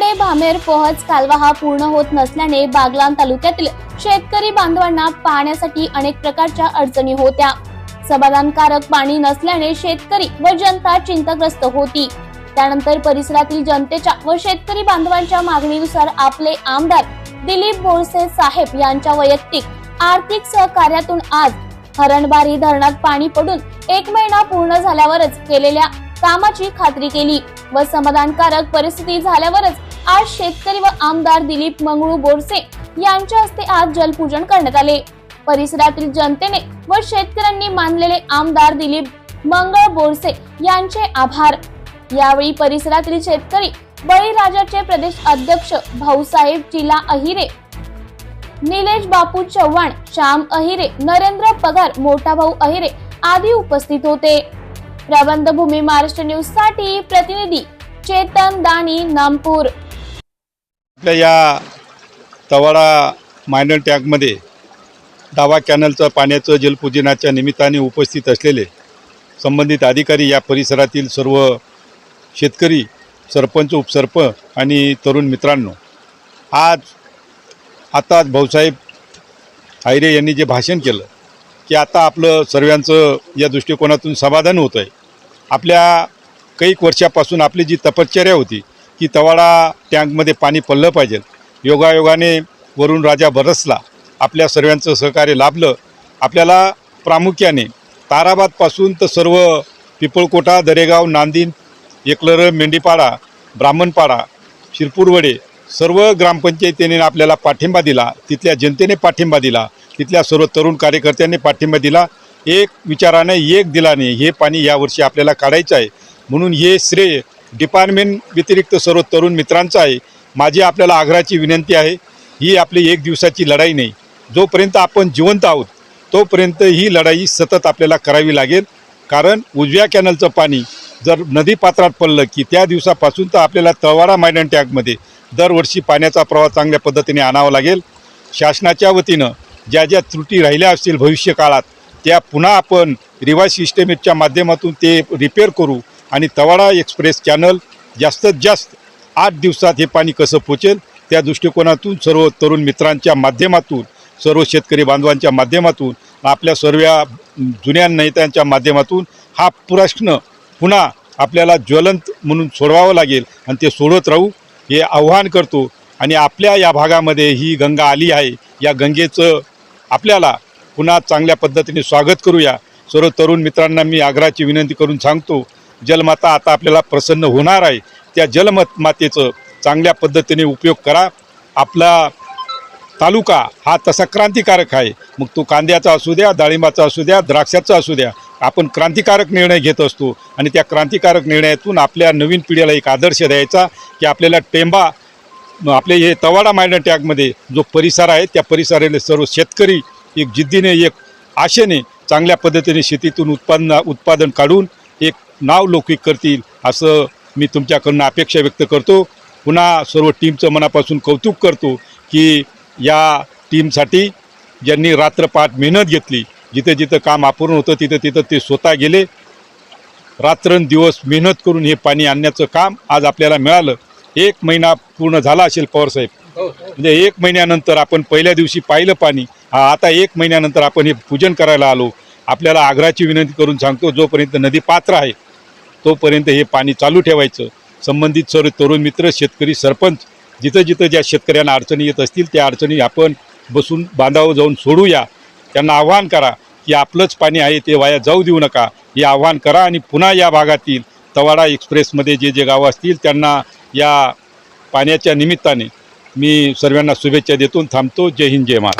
शिंदवाडे भामेर पोहच कालवा हा पूर्ण होत नसल्याने बागलान तालुक्यातील शेतकरी बांधवांना पाहण्यासाठी अनेक प्रकारच्या अडचणी होत्या. समाधानकारक पाणी नसल्याने शेतकरी व जनता चिंताग्रस्त होती. त्यानंतर परिसरातील जनतेच्या व शेतकरी बांधवांच्या मागणीनुसार आपले आमदार दिलीप बोरसे साहेब यांच्या वैयक्तिक आर्थिक सहकार्यातून आज हरणबारी धरणात पाणी पडून एक महिना पूर्ण झाल्यावरच केलेल्या कामाची खात्री केली व समाधानकारक परिस्थिती झाल्यावरच आज शेतकरी व आमदार दिलीप मंगळू बोरसे यांच्या हस्ते आज जलपूजन करण्यात आले. परिसरातील जनतेने व शेतकऱ्यांनी मानलेले आमदार दिलीप मंगळ बोरसे यांचे आभार. यावेळी परिसरातील शेतकरी बळीराजाचे प्रदेश अध्यक्ष भाऊसाहेब चिला अहिरे निलेश बापू चव्हाण श्याम अहिरे नरेंद्र पगार मोठा भाऊ अहिरे आदी उपस्थित होते. प्रबंधभूमी महाराष्ट्र न्यूजसाठी प्रतिनिधी चेतन दानी नामपूर. आपल्या या तवाडा मायनर टँकमध्ये डावा कॅनलचं पाण्याचं जलपूजनाच्या निमित्ताने उपस्थित असलेले संबंधित अधिकारी या परिसरातील सर्व शेतकरी सरपंच उपसर्प आणि तरुण मित्रांनो आज आता भाऊसाहेब आयरे यांनी जे भाषण केलं की आता आपलं सर्वांचं या दृष्टिकोनातून समाधान होतं आहे आपल्या कैक वर्षापासून आपली जी तपश्चर्या होती की तवाडा टँकमध्ये पाणी पडलं पाहिजे. योगायोगाने वरून राजा बरसला आपल्या सर्वांचं सहकार्य लाभलं. आपल्याला प्रामुख्याने ताराबादपासून तर सर्व पिपळकोटा दरेगाव नांदिन एकलर मेंढीपाडा ब्राह्मणपाडा शिरपूरवडे सर्व ग्रामपंचायतीने आपल्याला पाठिंबा दिला. तिथल्या जनतेने पाठिंबा दिला. तिथल्या सर्व तरुण कार्यकर्त्यांनी पाठिंबा दिला. एक विचाराने एक दिलाने हे पाणी यावर्षी आपल्याला काढायचं आहे. म्हणून हे श्रेय डिपार्टमेंट व्यतिरिक्त सर्व तरुण मित्रांचं आहे. माझी आपल्याला आग्रहाची विनंती आहे ही आपली एक दिवसाची लढाई नाही. जोपर्यंत आपण जिवंत आहोत तोपर्यंत ही लढाई सतत आपल्याला करावी लागेल. कारण उजव्या कॅनलचं पाणी जर नदीपात्रात पडलं की त्या दिवसापासून तर आपल्याला तळवाडा मायडन टँकमध्ये दरवर्षी पाण्याचा प्रवाह चांगल्या पद्धतीने आणावा लागेल. शासनाच्या वतीनं ज्या ज्या त्रुटी राहिल्या असतील भविष्य काळात त्या पुन्हा आपण रिवाज सिस्टेमेटच्या माध्यमातून ते रिपेअर करू. आणि तवाडा एक्सप्रेस चॅनल जास्तीत जास्त आठ दिवसात हे पाणी कसं पोचेल त्या दृष्टिकोनातून सर्व तरुण मित्रांच्या माध्यमातून सर्व शेतकरी बांधवांच्या माध्यमातून आपल्या सर्व जुन्या नेत्यांच्या माध्यमातून हा प्रश्न पुन्हा आपल्याला ज्वलंत म्हणून सोडवावं लागेल आणि ते सोडत राहू हे आव्हान करतो. आणि आपल्या या भागामध्ये ही गंगा आली आहे या गंगेचं आपल्याला पुन्हा चांगल्या पद्धतीने स्वागत करूया. सर्व तरुण मित्रांना मी आग्रहाची विनंती करून सांगतो जलमाता आता आपल्याला प्रसन्न होणार आहे. त्या जलमत मातेचं चांगल्या पद्धतीने उपयोग करा. आपला तालुका हा तसा क्रांतिकारक आहे. मग तो कांद्याचा असू द्या डाळिंबाचा असू द्या द्राक्षाचा असू द्या आपण क्रांतिकारक निर्णय घेत असतो. आणि त्या क्रांतिकारक निर्णयातून आपल्या नवीन पिढीला एक आदर्श द्यायचा की आपल्याला टेंबा आपले हे तवाडा मायडन टॅगमध्ये जो परिसर आहे त्या परिसराला सर्व शेतकरी एक जिद्दीने एक आशेने चांगल्या पद्धतीने शेतीतून उत्पन्न उत्पादन काढून एक नाव लौकिक करतील असं मी तुमच्याकडनं अपेक्षा व्यक्त करतो. पुन्हा सर्व टीमचं मनापासून कौतुक करतो की या टीमसाठी ज्यांनी रात्रपाठ मेहनत घेतली जिथं जिथं काम अपूर्ण होतं तिथं तिथं ते स्वतः गेले. रात्रंदिवस मेहनत करून हे पाणी आणण्याचं काम आज आपल्याला मिळालं. एक महिना पूर्ण झाला असेल पवारसाहेब म्हणजे एक महिन्यानंतर आपण पहिल्या दिवशी पाहिलं पाणी. हा आता एक महिन्यानंतर आपण हे पूजन करायला आलो. आपल्याला आग्राची विनंती करून सांगतो जोपर्यंत नदी पात्र आहे तोपर्यंत हे पाणी चालू ठेवायचं. संबंधित सर्व तरुण मित्र शेतकरी सरपंच जिथं जिथं ज्या शेतकऱ्यांना अडचणी येत असतील त्या अडचणी आपण बसून बांधावं जाऊन सोडूया. त्यांना आव्हान करा की आपलंच पाणी आहे ते वाया जाऊ देऊ नका. हे आव्हान करा आणि पुन्हा या भागातील तवाडा एक्सप्रेसमध्ये जे जे गावं असतील त्यांना या पाण्याच्या निमित्ताने मी सर्वांना शुभेच्छा देतो थांबतो. जय हिंद जय महाराज